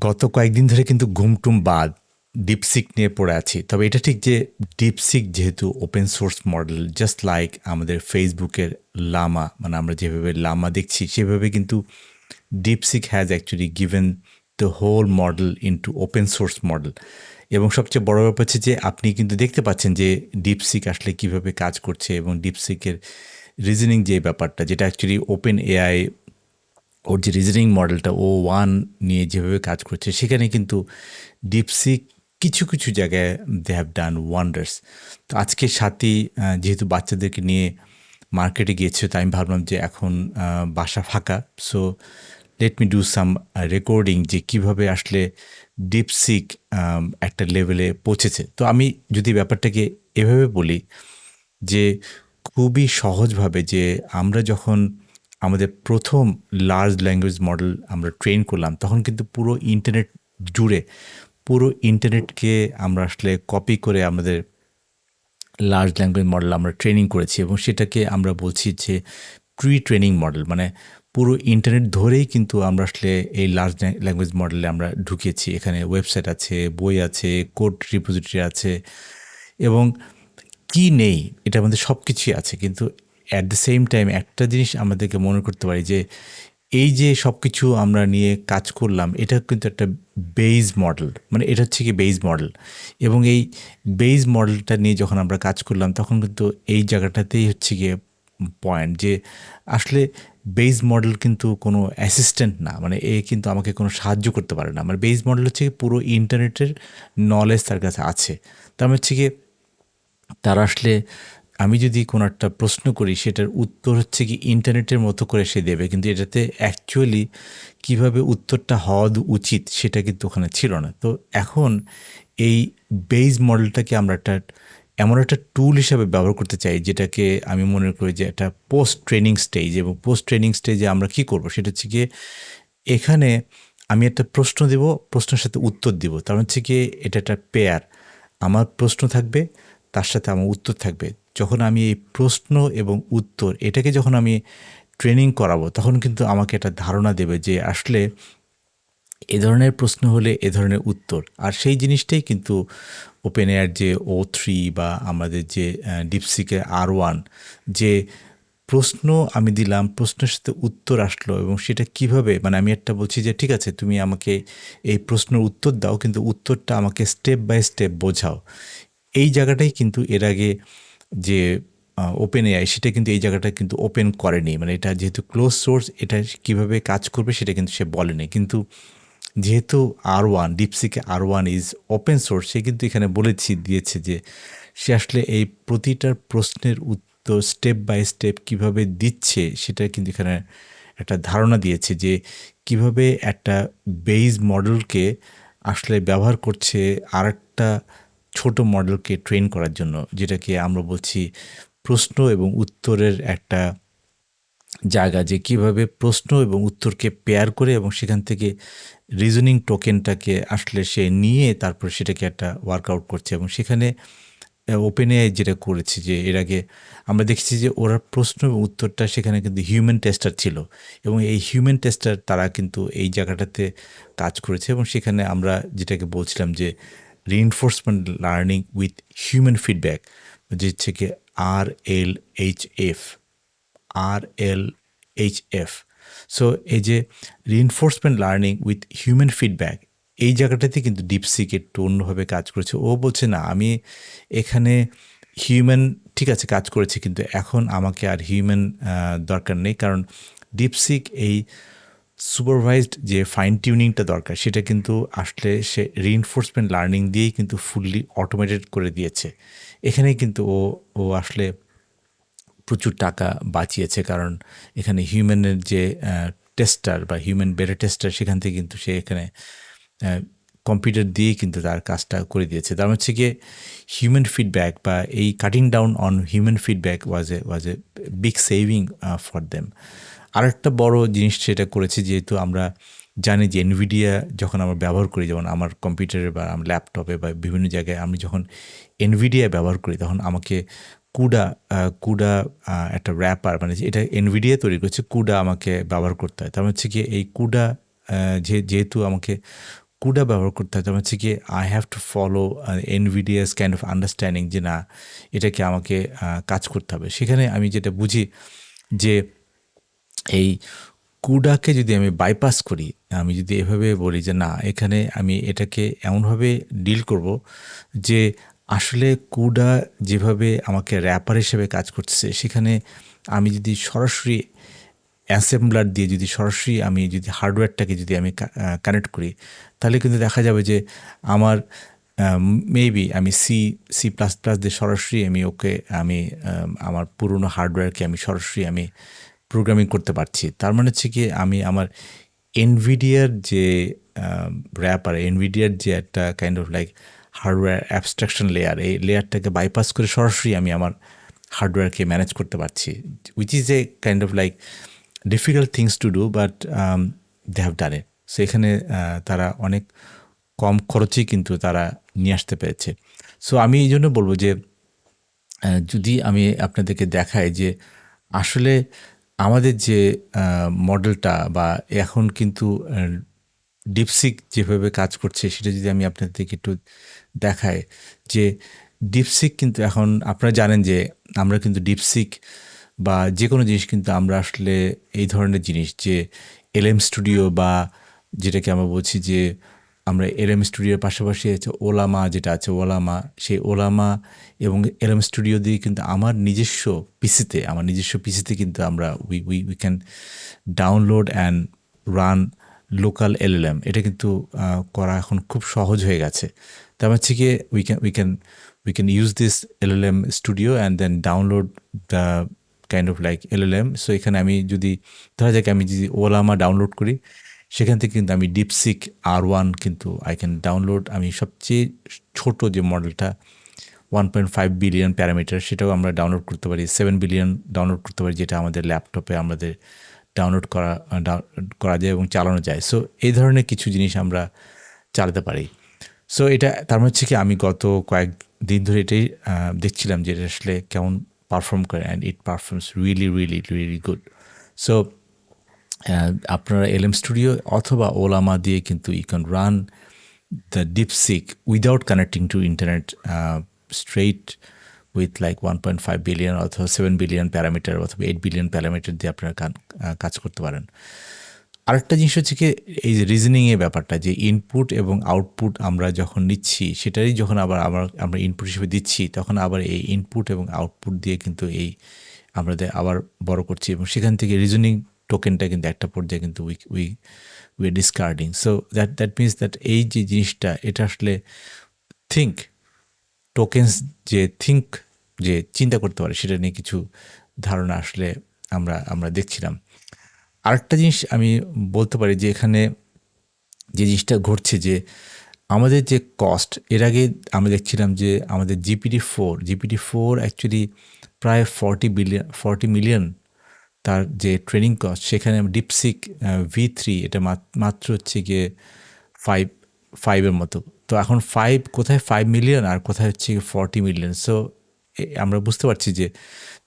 গত কয়েকদিন ধরে কিন্তু ঘুমটুম বাদ ডিপসিক নিয়ে পড়ে আছি। তবে এটা ঠিক যে ডিপসিক যেহেতু open source model just like আমাদের ফেসবুকের লামা মানে আমরা যেভাবে লামা দেখছি, সেভাবে কিন্তু DeepSeek has actually given the whole model into open source model এবং সবচেয়ে বড় ব্যাপার হচ্ছে যে আপনি কিন্তু দেখতে পাচ্ছেন যে ডিপসিক আসলে কীভাবে কাজ করছে এবং ডিপসিকের রিজনিং যে ব্যাপারটা, যেটা অ্যাকচুয়ালি ওপেন এআই ওর যে রিজনিং মডেলটা ও ওয়ান নিয়ে যেভাবে কাজ করছে, সেখানে কিন্তু ডিপসিক কিছু কিছু জায়গায় দে হ্যাভ ডান ওয়ান্ডার্স তো আজকে সাথী যেহেতু বাচ্চাদেরকে নিয়ে মার্কেটে গিয়েছে, তো আমি ভাবলাম যে এখন বাসা ফাঁকা। So let me do some recording যে কীভাবে আসলে ডিপসিক একটা লেভেলে পৌঁছেছে। তো আমি যদি ব্যাপারটাকে এভাবে বলি যে খুবই সহজভাবে যে আমরা যখন আমাদের প্রথম লার্জ ল্যাঙ্গুয়েজ মডেল আমরা ট্রেন করলাম, তখন কিন্তু পুরো ইন্টারনেট জুড়ে, পুরো ইন্টারনেটকে আমরা আসলে কপি করে আমাদের লার্জ ল্যাঙ্গুয়েজ মডেল আমরা ট্রেনিং করেছি এবং সেটাকে আমরা বলছি যে প্রি ট্রেনিং মডেল মানে পুরো ইন্টারনেট ধরেই কিন্তু আমরা আসলে এই লার্জ ল্যাঙ্গুয়েজ মডেলে আমরা ঢুকিয়েছি। এখানে ওয়েবসাইট আছে, বই আছে কোড রিপোজিটরি আছে এবং কি নেই, এটা আমাদের সব কিছুই আছে। কিন্তু অ্যাট দ্য সেম টাইম একটা জিনিস আমাদেরকে মনে করতে পারি যে, এই যে সব কিছু আমরা নিয়ে কাজ করলাম, এটা কিন্তু একটা বেইজ মডেল মানে এটা হচ্ছে কি বেইজ মডেল এবং এই বেইজ মডেলটা নিয়ে যখন আমরা কাজ করলাম, তখন কিন্তু এই জায়গাটাতেই হচ্ছে গিয়ে পয়েন্ট যে, আসলে বেস মডেল কিন্তু কোনো অ্যাসিস্ট্যান্ট না মানে এ কিন্তু আমাকে কোনো সাহায্য করতে পারে না। মানে বেস মডেল হচ্ছে পুরো ইন্টারনেটের নলেজ তার কাছে আছে। তার মানে হচ্ছে গিয়ে, তার আসলে আমি যদি কোনো একটা প্রশ্ন করি, সেটার উত্তর হচ্ছে কি ইন্টারনেটের মতো করে সে দেবে। কিন্তু এটাতে অ্যাকচুয়ালি কীভাবে উত্তরটা হওয়া উচিত সেটা কিন্তু ওখানে ছিল না। তো এখন এই বেস মডেলটাকে আমরা একটা, এমন একটা টুল হিসাবে ব্যবহার করতে চাই, যেটাকে আমি মনে করি যে একটা পোস্ট ট্রেনিং স্টেজ এবং পোস্ট ট্রেনিং স্টেজে আমরা কি করব? সেটা হচ্ছে গিয়ে এখানে আমি একটা প্রশ্ন দেব, প্রশ্নের সাথে উত্তর দিব। তার মানে হচ্ছে গিয়ে এটা একটা পেয়ার আমার প্রশ্ন থাকবে, তার সাথে আমার উত্তর থাকবে। যখন আমি এই প্রশ্ন এবং উত্তর এটাকে যখন আমি ট্রেনিং করাবো, তখন কিন্তু আমাকে একটা ধারণা দেবে যে আসলে এ ধরনের প্রশ্ন হলে এ ধরনের উত্তর। আর সেই জিনিসটাই কিন্তু ওপেন এয়ার যে ও থ্রি বা আমাদের যে ডিপসিকে আর ওয়ান যে প্রশ্ন আমি দিলাম, প্রশ্নের সাথে উত্তর আসলো এবং সেটা কীভাবে মানে আমি একটা বলছি যে, ঠিক আছে, তুমি আমাকে এই প্রশ্নের উত্তর দাও, কিন্তু উত্তরটা আমাকে স্টেপ বাই স্টেপ বোঝাও। এই জায়গাটাই কিন্তু এর আগে যে ওপেন এআই সেটা কিন্তু এই জায়গাটা কিন্তু ওপেন করেনি। মানে এটা যেহেতু ক্লোজ সোর্স এটা কীভাবে কাজ করবে সেটা কিন্তু সে বলেনি। কিন্তু যেহেতু R one ডিপসিকে R one is open source সে কিন্তু এখানে বলেছি, দিয়েছে যে, সে আসলে এই প্রতিটার প্রশ্নের উত্তর স্টেপ বাই স্টেপ কীভাবে দিচ্ছে, সেটা কিন্তু এখানে একটা ধারণা দিয়েছে যে, কীভাবে একটা বেইজ মডেলকে আসলে ব্যবহার করছে আর একটা ছোট মডেলকে ট্রেন করার জন্য, যেটাকে আমরা বলছি প্রশ্ন এবং উত্তরের একটা জায়গা যে কীভাবে প্রশ্ন এবং উত্তরকে পেয়ার করে এবং সেখান থেকে রিজনিং টোকেনটাকে আসলে সে নিয়ে তারপর সেটাকে একটা ওয়ার্কআউট করছে এবং সেখানে ওপেন যেটা করেছে যে এর আগে আমরা দেখছি যে ওরা প্রশ্ন এবং উত্তরটা সেখানে কিন্তু হিউম্যান টেস্টার ছিল এবং এই হিউম্যান টেস্টার তারা কিন্তু এই জায়গাটাতে কাজ করেছে এবং সেখানে আমরা যেটাকে বলছিলাম যে reinforcement learning with human feedback যে হচ্ছে কি R L H F R L H F so এই যে reinforcement learning with human feedback এই জায়গাটাতে কিন্তু ডিপসিক একটু অন্যভাবে কাজ করেছে। ও বলছে, না, আমি এখানে হিউম্যান ঠিক আছে, কাজ করেছে, কিন্তু এখন আমাকে আর হিউম্যান দরকার নেই। কারণ ডিপসিক এই সুপারভাইজড যে ফাইন টিউনিংটা দরকার, সেটা কিন্তু আসলে সে রিইনফোর্সমেন্ট লার্নিং দিয়েই কিন্তু ফুললি অটোমেটেড করে দিয়েছে। এখানে কিন্তু ও ও আসলে প্রচুর টাকা বাঁচিয়েছে, কারণ এখানে হিউম্যানের যে টেস্টার বা হিউম্যান বেটা টেস্টার সেখান থেকে কিন্তু সে এখানে কম্পিউটার দিয়ে কিন্তু তার কাজটা করে দিয়েছে। তার হচ্ছে গিয়ে হিউম্যান ফিডব্যাক বা এই cutting down on human feedback was a was a big saving for them আরেকটা বড় জিনিস সেটা করেছে, যেহেতু আমরা জানি যে এনভিডিয়া যখন আমরা ব্যবহার করি, যেমন আমার কম্পিউটারে বা আমার ল্যাপটপে বা বিভিন্ন জায়গায় আমি যখন এনভিডিয়া ব্যবহার করি, তখন আমাকে কুডা কুডা একটা র্যাপার মানে এটা এনভিডিয়া তৈরি করছে কুডা আমাকে ব্যবহার করতে হয়। তার হচ্ছে কি এই কুডা যে, যেহেতু আমাকে কুডা ব্যবহার করতে হয়, তার হচ্ছে কি I have to follow Nvidia's kind of understanding যে না, এটাকে আমাকে কাজ করতে হবে। সেখানে আমি যেটা বুঝি যে এই কুডাকে যদি আমি বাইপাস করি, আমি যদি এভাবে বলি যে না, এখানে আমি এটাকে এমনভাবে ডিল করব যে আসলে কুডা যেভাবে আমাকে র্যাপার হিসেবে কাজ করতেছে, সেখানে আমি যদি সরাসরি অ্যাসেম্বলার দিয়ে যদি সরাসরি আমি যদি হার্ডওয়্যারটাকে যদি আমি কানেক্ট করি, তাহলে কিন্তু দেখা যাবে যে আমার মেবি আমি সি সি প্লাস প্লাস দিয়ে সরাসরি আমি ওকে, আমি আমার পুরনো হার্ডওয়্যারকে আমি সরাসরি আমি প্রোগ্রামিং করতে পারছি। তার মানে হচ্ছে কি, আমি আমার এনভিডিয়ার যে র্যাপার এনভিডিয়ার যে একটা kind of like hardware abstraction layer এই লেয়ারটাকে বাইপাস করে সরাসরি আমি আমার হার্ডওয়্যারকে ম্যানেজ করতে পারছি। Which is a kind of like difficult things to do but they have done it so এখানে তারা অনেক কম খরচেই কিন্তু তারা নিয়ে আসতে পেরেছে। সো আমি এই জন্য বলব যে যদি আমি আপনাদেরকে দেখাই যে আসলে আমাদের যে মডেলটা বা এখন কিন্তু ডিপসিক যেভাবে কাজ করছে, সেটা যদি আমি আপনাদেরকে একটু দেখাই, যে ডিপসিক কিন্তু এখন আপনারা জানেন যে, আমরা কিন্তু ডিপসিক বা যে কোনো জিনিস কিন্তু আমরা আসলে এই ধরনের জিনিস, যে এলএম স্টুডিও বা যেটাকে আমরা বলছি যে আমরা এলএম স্টুডিওর পাশাপাশি আছে ওলামা, যেটা আছে ওলামা, সেই ওলামা এবং এলএম স্টুডিও দিয়ে কিন্তু আমার নিজস্ব পিসিতে, আমার নিজস্ব পিসিতে কিন্তু আমরা we we we can download and run local LLM এটা কিন্তু করা এখন খুব সহজ হয়ে গেছে। তার হচ্ছে গিয়ে we can we can we can use this LLM studio and then download the kind of like LLM so এখানে আমি যদি, ধরা যাক আমি যদি ওলামা ডাউনলোড করি সেখান থেকে কিন্তু আমি ডিপসিক আর ওয়ান কিন্তু আই ক্যান ডাউনলোড আমি সবচেয়ে ছোট যে মডেলটা one point five billion parameter সেটাও আমরা ডাউনলোড করতে পারি। সেভেন বিলিয়ন ডাউনলোড করতে পারি, যেটা আমাদের ল্যাপটপে আমাদের ডাউনলোড করা করা যায় এবং চালানো যায়। সো এই ধরনের কিছু জিনিস আমরা চালাতে পারি। সো এটা, তার মানে হচ্ছে কি, আমি গত কয়েক দিন ধরে এটাই দেখছিলাম যে এটা আসলে কেমন পারফর্ম করে and it performs really really really good so আপনারা এলএম স্টুডিও অথবা ওলামা দিয়ে কিন্তু you can run the DeepSeek without connecting to internet straight with like one point five billion অথবা সেভেন বিলিয়ন প্যারামিটার অথবা eight billion parameter দিয়ে আপনারা কান- কাজ করতে পারেন। আরেকটা জিনিস হচ্ছে কি, এই যে রিজনিংয়ের ব্যাপারটা, যে ইনপুট এবং আউটপুট আমরা যখন নিচ্ছি, সেটারই যখন আবার আবার আমরা ইনপুট হিসেবে দিচ্ছি, তখন আবার এই ইনপুট এবং আউটপুট দিয়ে কিন্তু এই আমাদের আবার বড় করছি এবং সেখান থেকে রিজনিং টোকেনটা কিন্তু একটা পর্যায়ে কিন্তু we we we discarding so that that means that এই যে জিনিসটা, এটা আসলে থিঙ্ক টোকেন্স যে থিঙ্ক যে চিন্তা করতে পারে, সেটা নিয়ে কিছু ধারণা আসলে আমরা আমরা দেখছিলাম। আরেকটা জিনিস আমি বলতে পারি যে এখানে যে জিনিসটা ঘটছে যে আমাদের যে কস্ট এর আগে আমরা দেখছিলাম যে আমাদের GPT four GPT four actually প্রায় ফর্টি বিলিয়ন ফর্টি মিলিয়ন তার যে ট্রেনিং কস্ট সেখানে ডিপসিক ভি থ্রি এটা মাত- মাত্র হচ্ছে গিয়ে ফাইভ ফাইভের মতো। তো এখন ফাইভ কোথায় ফাইভ মিলিয়ন আর কোথায় হচ্ছে গিয়ে ফর্টি মিলিয়ন সো আমরা বুঝতে পারছি যে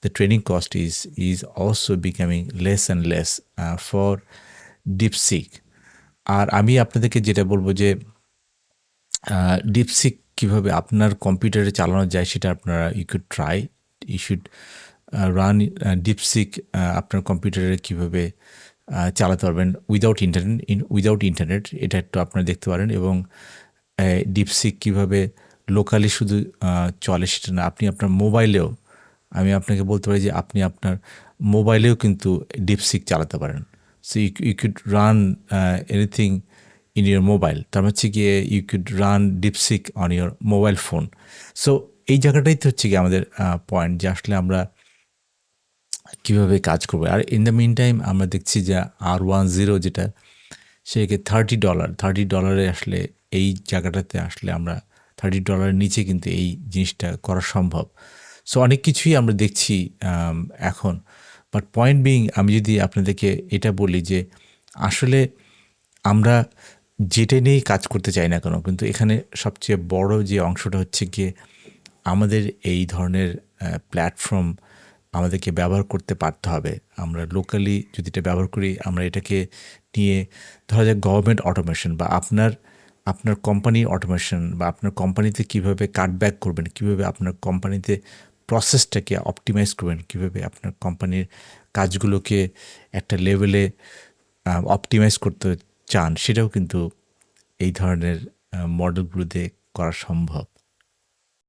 the training cost is is also becoming less and less for DeepSeek আর আমি আপনাদেরকে যেটা বলব যে ডিপসিক কীভাবে আপনার কম্পিউটারে চালানো যায় সেটা আপনারা you could try you should run DeepSeek আপনার কম্পিউটারে কীভাবে চালাতে পারবেন without internet in without internet এটা একটু আপনারা দেখতে পারেন এবং ডিপসিক কীভাবে লোকালি শুধু চলে সেটা না, আপনি আপনার মোবাইলেও আমি আপনাকে বলতে পারি যে আপনি আপনার মোবাইলেও কিন্তু ডিপসিক চালাতে পারেন। So you you could run anything in your mobile তার মানে হচ্ছে গিয়ে you could run DeepSeek on your mobile phone so এই জায়গাটাই তো হচ্ছে গিয়ে আমাদের পয়েন্ট যে আসলে আমরা কীভাবে কাজ করব। আর ইন দ্য মিন টাইম আমরা দেখছি যে আর ওয়ান জিরো যেটা সেকে থার্টি ডলার থার্টি ডলারে আসলে এই জায়গাটাতে আসলে আমরা থার্টি ডলারের নিচে কিন্তু এই জিনিসটা করা সম্ভব। সো অনেক কিছুই আমরা দেখছি এখন। বাট পয়েন্ট বিং আমি যদি আপনাদেরকে এটা বলি যে আসলে আমরা যেটা নিয়েই কাজ করতে চাই না কেন, কিন্তু এখানে সবচেয়ে বড় যে অংশটা হচ্ছে গিয়ে আমাদের এই ধরনের প্ল্যাটফর্ম আমাদেরকে ব্যবহার করতে পারতে হবে। আমরা লোকালি যদি এটা ব্যবহার করি, আমরা এটাকে নিয়ে, ধরা যাক গভর্নমেন্ট অটোমেশন বা আপনার আপনার কোম্পানি অটোমেশন বা আপনার কোম্পানিতে কীভাবে কাটব্যাক করবেন, কীভাবে আপনার কোম্পানিতে প্রসেসটাকে অপটিমাইজ করবেন, কীভাবে আপনার কোম্পানির কাজগুলোকে একটা লেভেলে অপটিমাইজ করতে চান, সেটাও কিন্তু এই ধরনের মডেলগুলোতে করা সম্ভব।